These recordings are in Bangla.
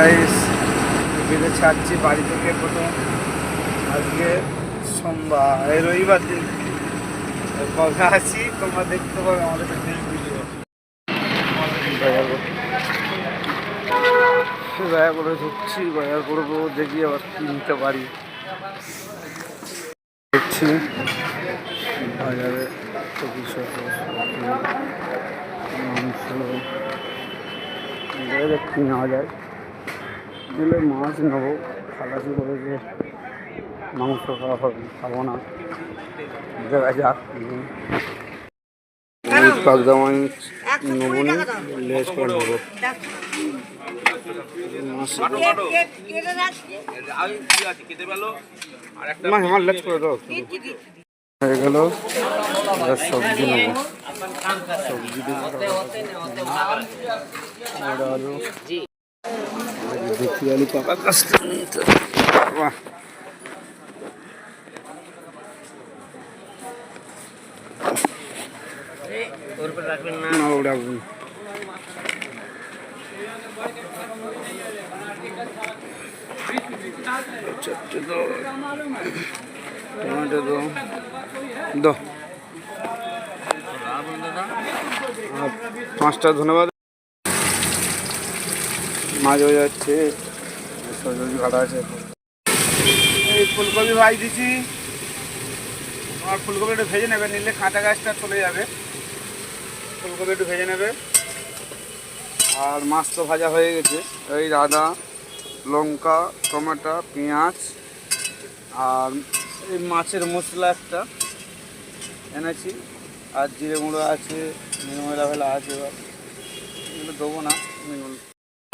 গাইস বেঁধে ছাড়ছি বাড়ি থেকে প্রথম। আজকে সোমবার, এই রবিবার দিন। কবে আছি তোমরা দেখতে পাবে আমাদের ভিডিও দয়া করে ঢুকছি, দয়া করব, দেখি আবার কিনতে পারি। দেখছি। বাজারে চিকিৎসা মাংস। দেখি নেওয়া যায়। দিলে মাছ নেব, খালাসি করে যে মাংস খাওয়া খাব না। দেখা যাক পাকদামাই নেব না, লেস করে নেব। আমার করে দাও। সবজি নেব। সবজি দেখি আলু পাকা কাজটা নিতে বাহ না উড়াবো না। চারটে দাও টমেটো দাও দাও আর পাঁচটা ধন্যবাদ মাছ হয়ে যাচ্ছে সরস্বতী কাটা আছে। এই ফুলকপি ভাই দিছি। আর ফুলকপি একটু ভেজে নেবে, নিলে কাঁচা গাছটা চলে যাবে। ফুলকপি একটু ভেজে নেবে। আর মাছ তো ভাজা হয়ে গেছে। এই আদা, লঙ্কা, টমেটো, পেঁয়াজ, আর এই মাছের মশলা একটা এনেছি। আর জিরে গুঁড়ো আছে নির্মলা ভেলা আছে এগুলো দেবো না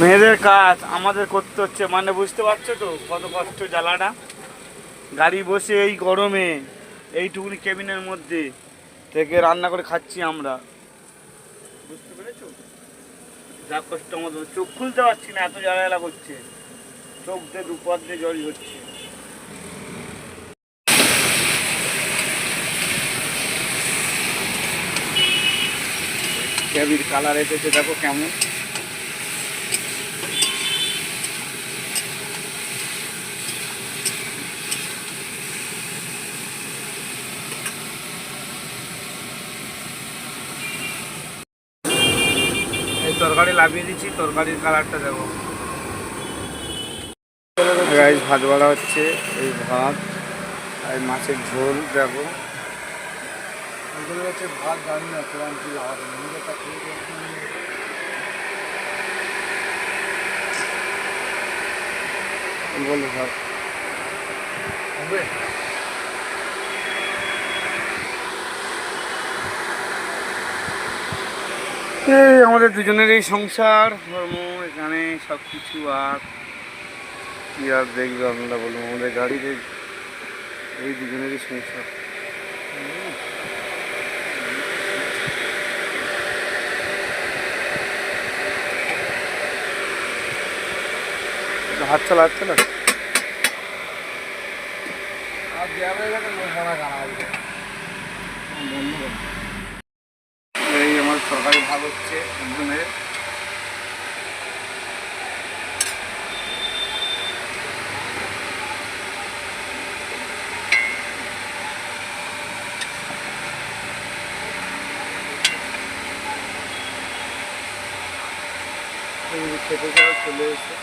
মেয়েদের কাজ আমাদের করতে হচ্ছে মানে বুঝতে পারছ তো কত কষ্ট জ্বালাটা? গাড়ি বসে এই গরমে, এইটুকুনি কেবিনের মধ্যে থেকে রান্না করে খাচ্ছি আমরা। বুঝতে পেরেছ? যা কষ্ট আমাদের, চোখ খুলতে পারছি না, এত জ্বালা করছে। চোখ দিয়ে দুপর দিয়ে জড়ি হচ্ছে ক্যাবির কালার এসেছে দেখো কেমন। তরকারি লাভিয়ে দিচ্ছি, তরকারির কালারটা দেখো। ভাত বাড়া হচ্ছে, এই ভাত, আর মাছের ঝোল দেখো। এগুলো হচ্ছে ভাত জানি না কোরআন কি লাগাতে নিজেটা খেয়ে দেখি। বলো ভাত হবে। এই আমাদের দুজনের এই সংসার, ধর্ম, এখানে সব কিছু আর কি আর দেখবে আপনারা বলুন আমাদের এই- এই দুজনেরই সংসার। হাত চালা হাত চালা এই আমার সরকারি ভাগ হচ্ছে একজনের চলে এসে